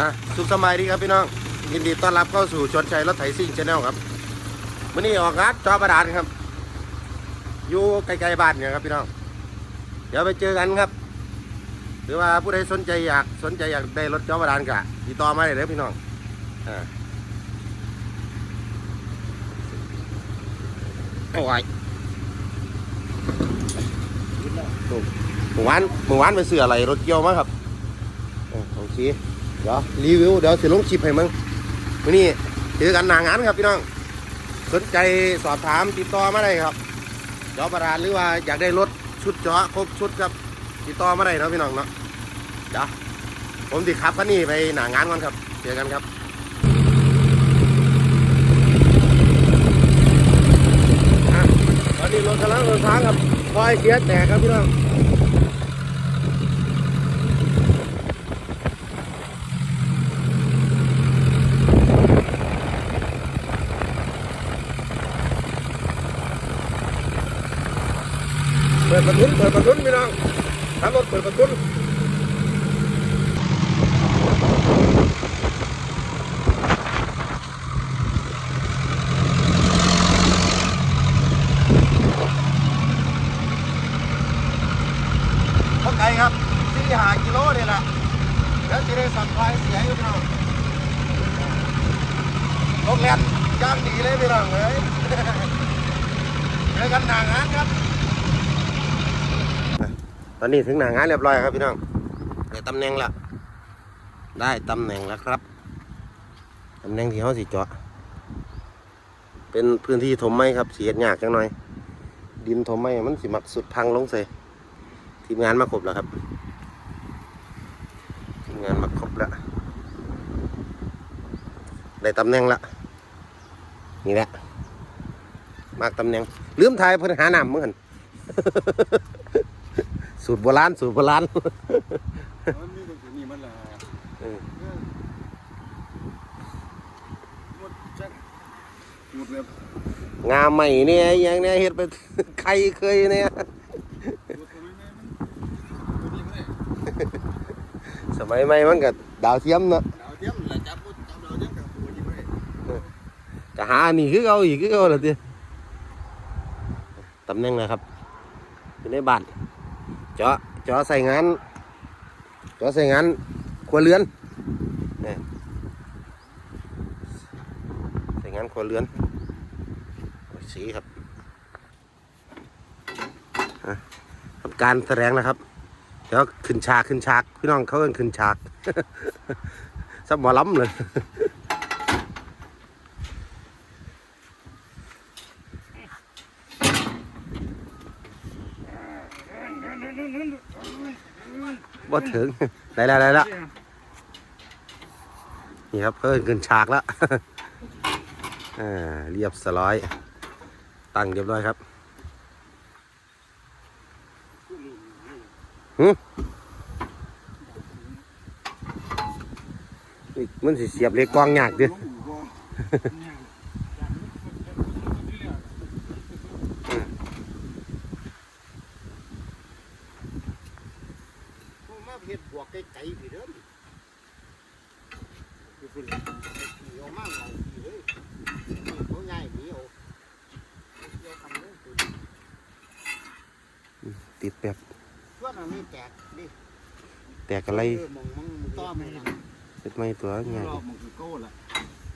อะสุขสบายดีครับพี่น้อง ยินดีต้อนรับเข้าสู่ชวนชัยรถไถซิ่งชาแนลครับวันนี้ออกงานจอประดานครับ อยู่ไกลๆบ้านเนี่ยครับพี่น้อง เดี๋ยวไปเจอกันครับ หรือว่าผู้ใดสนใจอยากสนใจอยากได้รถจอประดานกะติดต่อมาได้เลยพี่น้องอ่าโอ้ยเมื่อวานเมื่อวานไปซื้ออะไรรถเกี่ยวมาครับอ่าโอเค เดี๋ยวรีวิวเดี๋ยวสิลงคลิปให้มึงวันนี้เจอกันหนางานครับพี่น้อง สนใจสอบถามติดต่อมาได้ครับจอประดานหรือว่าอยากได้รถชุดเจาะครบชุดครับติดต่อมาได้เนาะพี่น้องเนาะเดี๋ยวผมติขับคันนี้ไปหนางานก่อนครับเจอกันครับตอนนี้รถกำลังเดินทางครับคอยเสียแตกครับพี่น้อง เปิดประทุนเปิดประทุนพี่น้องทำรถเปิดประทุนเท่าไกลครับสี่หากิโลนี่แหละแล้วจะได้สัมภาระเสียอยู่พี่น้องโรงแรมย่างดีเลยพี่น้องเอ้ย เจอกันหนางานครับ ตอนนี้ถึงหนางานเรียบร้อยครับพี่น้องได้ตำแหน่งละได้ตำแหน่งแล้วครับตำแหน่งที่เขาสิเจาะเป็นพื้นที่ถมไม้ครับเสียดยากจังหน่อย ดินถมไม้มันสิมักสุดพังลงใสทีมงานมาครบแล้วครับทีมงานมาครบแล้วได้ตำแหน่งละนี่แหละมากตำแหน่งลืมทายเพิ่นหาหน้ำเหมือกัน สูตรโบราณสูตรโบราณมันมีตรงนี้มันละเออหมดจักหมดแบบงามใหม่เนี่ยอย่างเนี้ยเฮ็ดไปใครเคยเนี่ยสมัยใหม่มันก็ดาวเทียมเนาะดาวเทียมละจับหมดจับดาวเทียมกับตัวนี้มันเลยก็หาอันนี้คือเอาอีกคือเอาละติตำแหน่งนะครับอยู่ในบ้าน เจาะเจาะใส่งานเจาะใส่งานครัวเรือนนี่ใส่งานครัวเรือนสีครับทำการแสดงนะครับเดี๋ยวขึ้นฉากขึ้นฉากพี่น้องเขาเอิ้นขึ้นฉากสับหมอล้ำเลย บ่ถึงได้แล้วได้แล้วนี่ครับเพิ่นขึ้นฉากแล้วอ่าเรียบสร้อย ตั้งเรียบร้อยครับหึมันสิเสียบเล็กกองยากเด้อ ผมมาเห็ดบวกไก่ๆพี่เด้ออยู่พุ่นเอามาเอาพี่เอ้ยเขาใหญ่พี่เอาเดี๋ยวทำเรื่องตัว ติดแบบส่วนอันนี้แตกดิแตกอะไรเออมองมองต้อมมันเป็นไม่ตัวง่ายรอบมันคือโก้ละ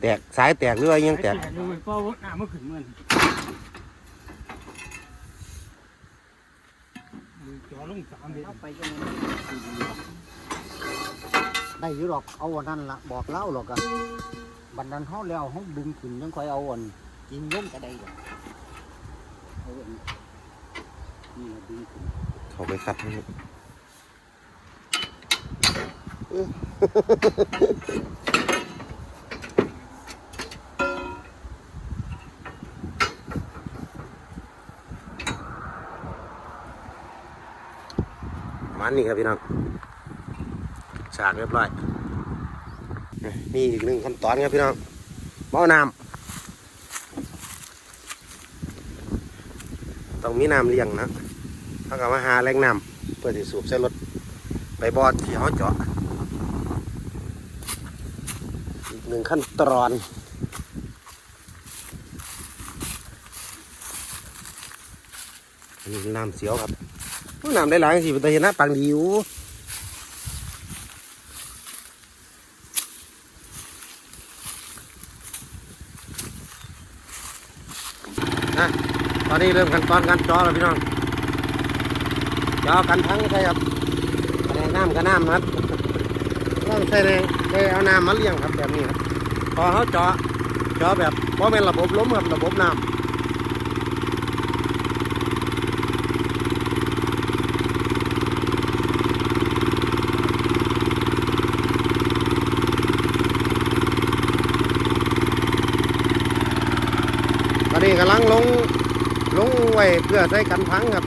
แตกสายแตกหรือว่ายังแตกดูไปป้อว่าน้ำมันขึ้นเหมือนจอลงสามเดือนเอาไปจังนั้นได้อยู่หรอกเอาอันนั้นละบอกเล่าหรอกอะบันดันเขาแล้วเขาดึงขึ้นยังค่อยเอาอันกินย่มก็ได้ดอกเอาอันนี่ล่ะดึงขึ้น เขาไปคัดให้มันนี่ครับพี่น้องฉากเรียบร้อยนี่อีกหนึ่งขั้นตอนครับพี่น้องหม้อน้ำต้องมีน้ำเลี้ยงนะ เขาก็มาหาแหล่งน้ำเพื่อที่สูบใส่รถไปบอดที่เขาเจาะอีกหนึ่งขั้นตอนนี้น้ำเสียวครับน้ำได้หลายสิเป็นตาเห็นหน้าปังดีอยู่นะตอนนี้เริ่มขั้นตอนการจอแล้วพี่น้อง จอกันทั้งใช่ครับอะไรน้ำกับน้ำนะครับต้องใส่ในใส่เอาน้ำมาเลี้ยงครับแบบนี้ครับพอเขาเจาะเจาะแบบเพราะเป็นระบบล้มครับระบบน้ำตอนนี้กำลังลงลงไว้เพื่อใส่กันพังครับ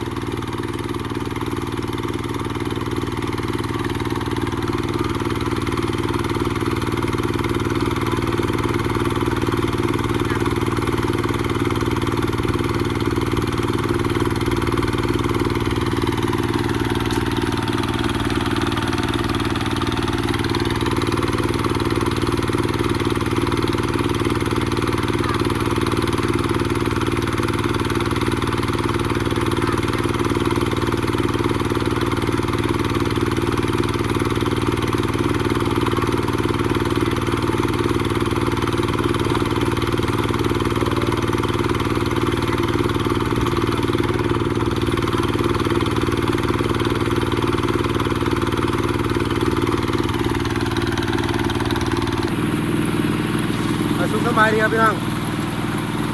พี่น้อง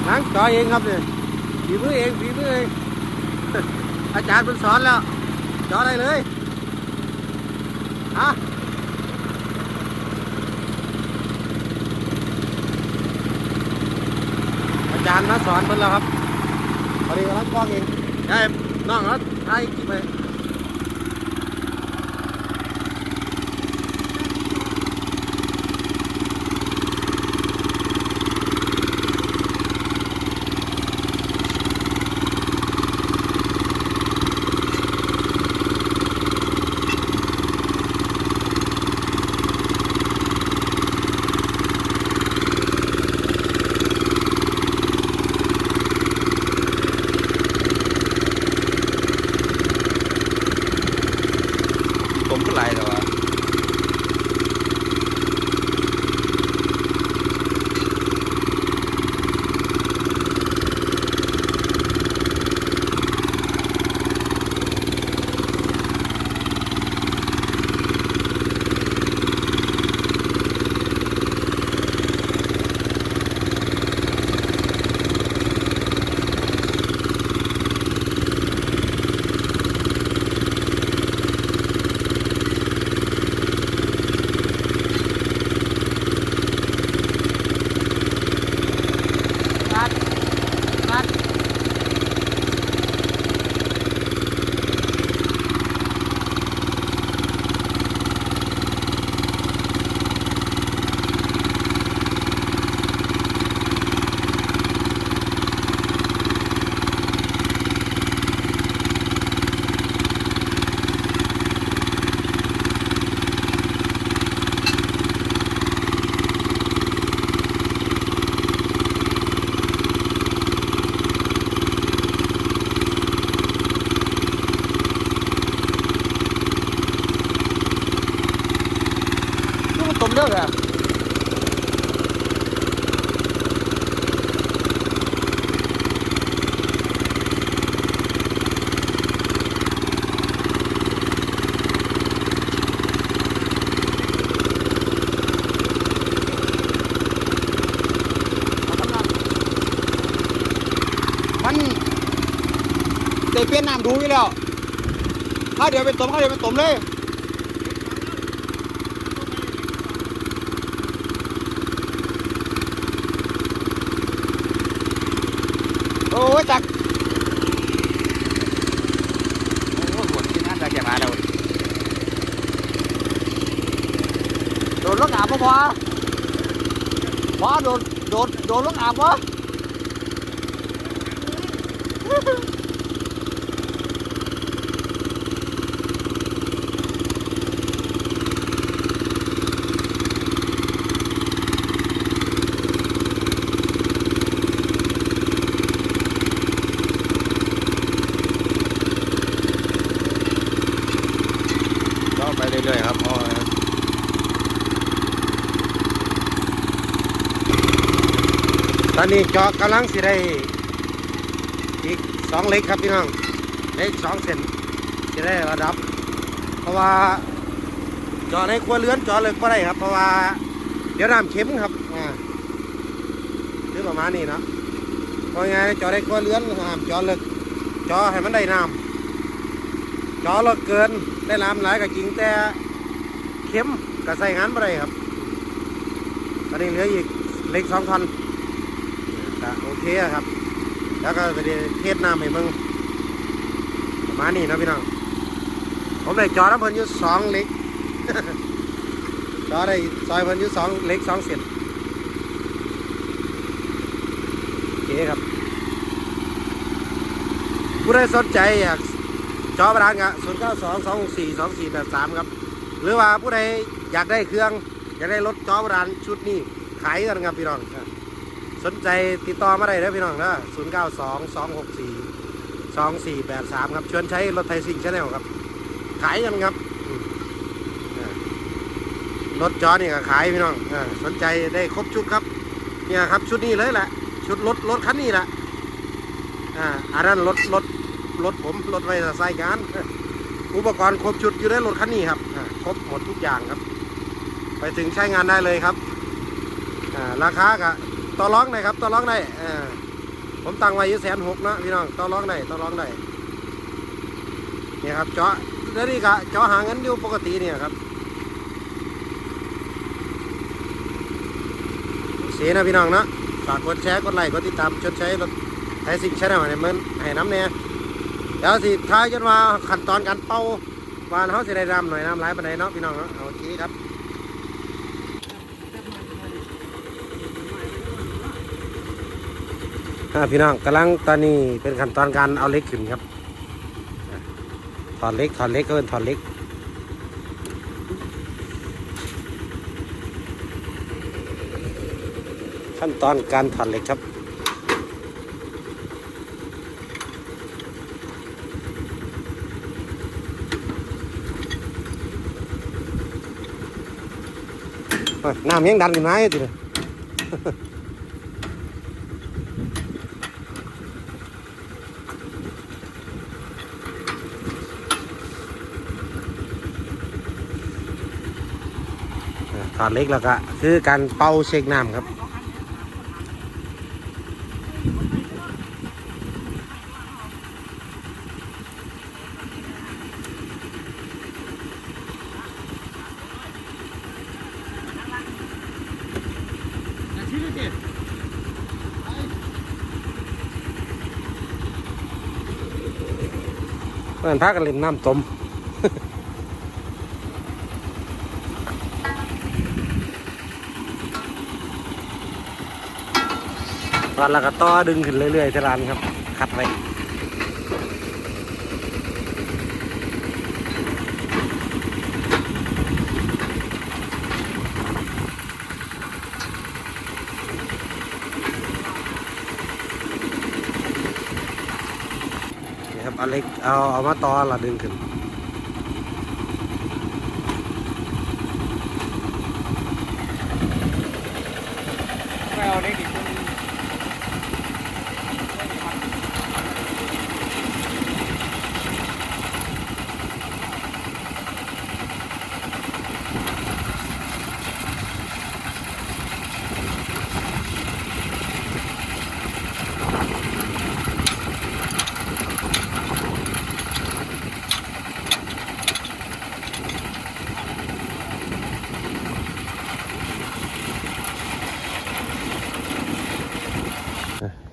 ล้างจอเองครับเนี่ยฝีมือเองฝีมือเอง อาจารย์เป็นสอนแล้วจอได้เลยฮะอาจารย์มาสอนเพิ่นแล้วครับพอดีกำลังกล้องเองได้น้องครับถ่ายคลิปไป ผมก็ไหลแต่ว่า นี่มันต้มเลือดอะ มันได้เปลี่ยนน้ำดูอยู่แล้วถ้าเดี๋ยวไปตมถ้าเดี๋ยวไปตมเลยโอ้จักโอ้ยหมดที่นั่นจะจะมาแล้วโดนรถหนามปะพอพอโดนโดนโดนรถหนามปะ ไปเรื่อยๆครับพ่อตอนนี้จอกกำลังสิได้ อีกสองเล็กครับพี่น้องเล็กสองเซนจะได้ระดับ เพราะว่าจอในครัวเรือนจอเลิกก็ได้ครับ เพราะว่า เดี๋ยวน้ำเค็มครับอ่าคือประมาณนี้นะเพราะไงจอในครัวเรือนห้ามจอเลิกจอให้มันได้น้ำจอเลิกเกินได้น้ำหลายก็จริงแต่เค็มก็ใส่งานไม่ได้ครับตอนนี้เหลืออีกเล็กสองท่อนโอเคครับ แล้วก็จะได้เทสน้ำให้เบิ่งประมาณนี้นะพี่น้อง ผมได้จอน้ำเพิ่นอยู่สองเล็กจอดได้ซอยเพิ่นอยู่สองเล็กสองเส้นโอเคครับ ผู้ใดสนใจอยากจอประดานกะศูนย์เก้าสองสองสี่สองสี่แปดสามครับ หรือว่าผู้ใดอยากได้เครื่อง อยากได้รถจอประดานชุดนี้ขายกันครับพี่น้อง สนใจติดต่อมาได้เด้อพี่น้องนะศูนย์เก้าสองสองหกสี่สองสี่แปดสามครับชวนใช้รถไทยซิ่งชาแนลครับ ขายกันครับรถจอนี่ก็ขายพี่น้องอาสนใจได้ครบชุดครับ เนี่ยครับชุดนี้เลยแหละ ชุดรถรถคันนี้แหละอ่าอันนั้นรถรถรถผมรถไว้ใส่งาน อุปกรณ์ครบชุดอยู่ในรถคันนี้ครับครบหมดทุกอย่างครับ ไปถึงใช้งานได้เลยครับอ่าราคาก็ ต่อร้องได้ครับต่อร้องได้อ่าผมตังไว้อยู่แสนหกนะพี่น้องต่อร้องได้ต่อร้องได้เนี่ยครับเจาะแล้วนี่ก็เจาะหาเงินอยู่ปกติเนี่ยครับเสียนะพี่น้องนะฝากกดแชร์กดไลค์กดติดตามชดใช้รถไทยสิ่งแชร์ให้มันให้น้ำเนี่ยเดี๋ยวสิท้ายจนมาขั้นตอนการเป่าวานเขาสิได้น้ำหน่อยน้ำไหลปานใดเนาะพี่น้องเนาะโอเคครับ อ่า พี่น้องกำลังตอนนี้เป็นขั้นตอนการเอาเล็กขึ้นครับถอดเล็กถอดเล็กก็เป็นถอดเล็กขั้นตอนการถอดเหล็กครับ น้ำยังดันขึ้นมาอยู่ติเลย ถอดเล็กแล้วก็คือการเป่าเช็คน้ำครับเพื่อนพากันเล่นน้ำต้ม ตอนแล้วก็ต่อดึงขึ้นเรื่อยๆที่ร้านครับ คัดไว้นี่ครับเอาเล็กเอาเอามาต่อและดึงขึ้น ไม่เอาได้ดิคน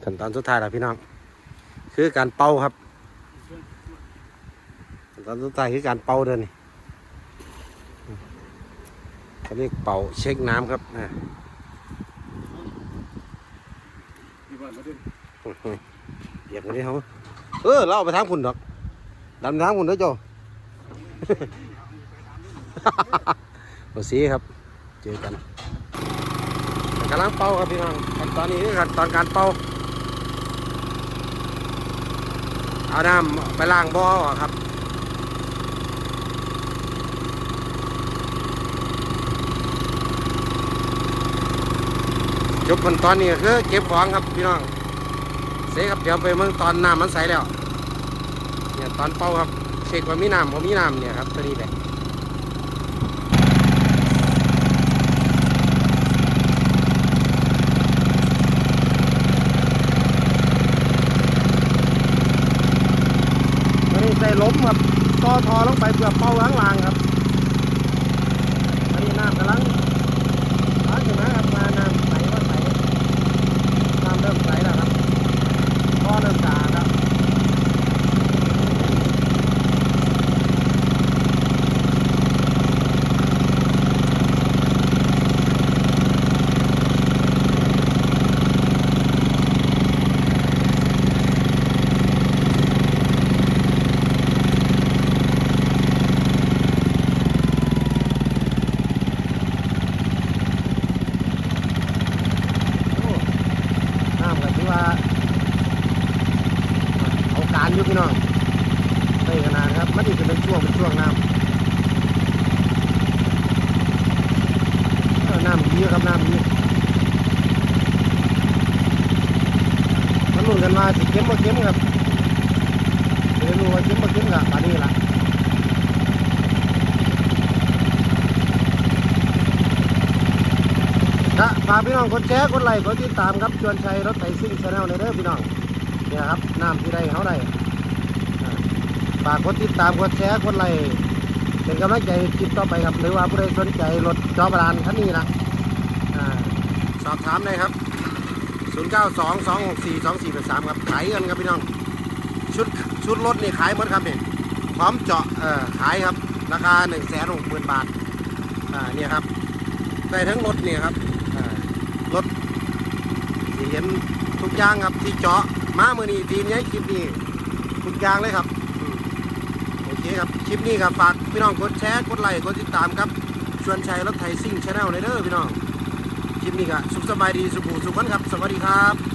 ขั้นต อนสุดท้ายแล้วพี่น้อง คือการเป่าครับ ตอนสุดท้ายคือการเป่าเดินนี่เขาเรียกเป่าเช็คน้ำครับอ่าดีกว่ามาดูเหยียบกันดิเขาเออเราไปทางคุณดอกดันทางคุณด้อโจโอซีครับ เจอกันกำลังเป่าครับพี่น้องขั้นตอนนี้คือขั้นตอนการเป่า เอาน้ำไปล้างบ่อครับจบขั้นตอนนี้ก็คือเก็บของครับพี่น้อง เสครับเดี๋ยวไปเมืองตอนน้ำมันใสแล้วเนี่ยตอนเป่าครับเช็คว่ามีน้ำบ่มีน้ำเนี่ยครับตัวนี้แหละ ใส่ล้มครับต่อทอลงไปเพื่อเป้าล้างลางครับอันนี้น้ำกำลัง มาถึงนะครับมาน้ำใสก็ใสน้ำเริ่มใสแล้วครับพ่อเริ่มสะอาดแล้วโอ้น้ำก็ถือว่าเอาการอยู่พี่น้องไม่ขนาดครับมันจะเป็นช่วงเป็นช่วงน้ำเออน้ำดีครับน้ำดีมันลุ้น กันว่าสิเก็มบ่เก็มครับเดี๋ยวรู้ว่าเก็มบ่เก็มกับปานนี้ล่ะนะฝากพี่น้องกดแชร์กดไลค์กดติดตามครับชวนชัยรถไถซิ่งชาแนลในเด้อพี่น้องเนี่ยครับน้ำที่ได้เขาได้ฝากกดติดตามกดแชร์กดไลค์เป็นกำลังใจคลิปต่อไปครับ หรือว่าผู้ใดสนใจรถจอบรานคันนี้นะสอบถามได้ครับ 0 9 2 2 6 4 2 4 8 3ครับขายกันครับพี่น้อง ชุดชุดรถนี่ขายหมดครับเนี่ยพร้อมเจาะเอ่อขายครับ ราคา1 6 0 0 0 0บาทอ่าเนี่ยครับได้ทั้งรถเนี่ยครับอ่ารถที่เห็นทุกอย่างครับที่เจาะมาเมื่อนี้ทีนี้คลิปนี้ทุกอย่างเลยครับโอเคครับคลิปนี้ครับฝากพี่น้องกดแชร์กดไลค์กดติดตามครับชวนชัยรถไทยซิ่งชาแนลเลยเด้อพี่น้อง คลิปนี้ครับสุขสบายดีสุขสุขวันครับ สวัสดีครับ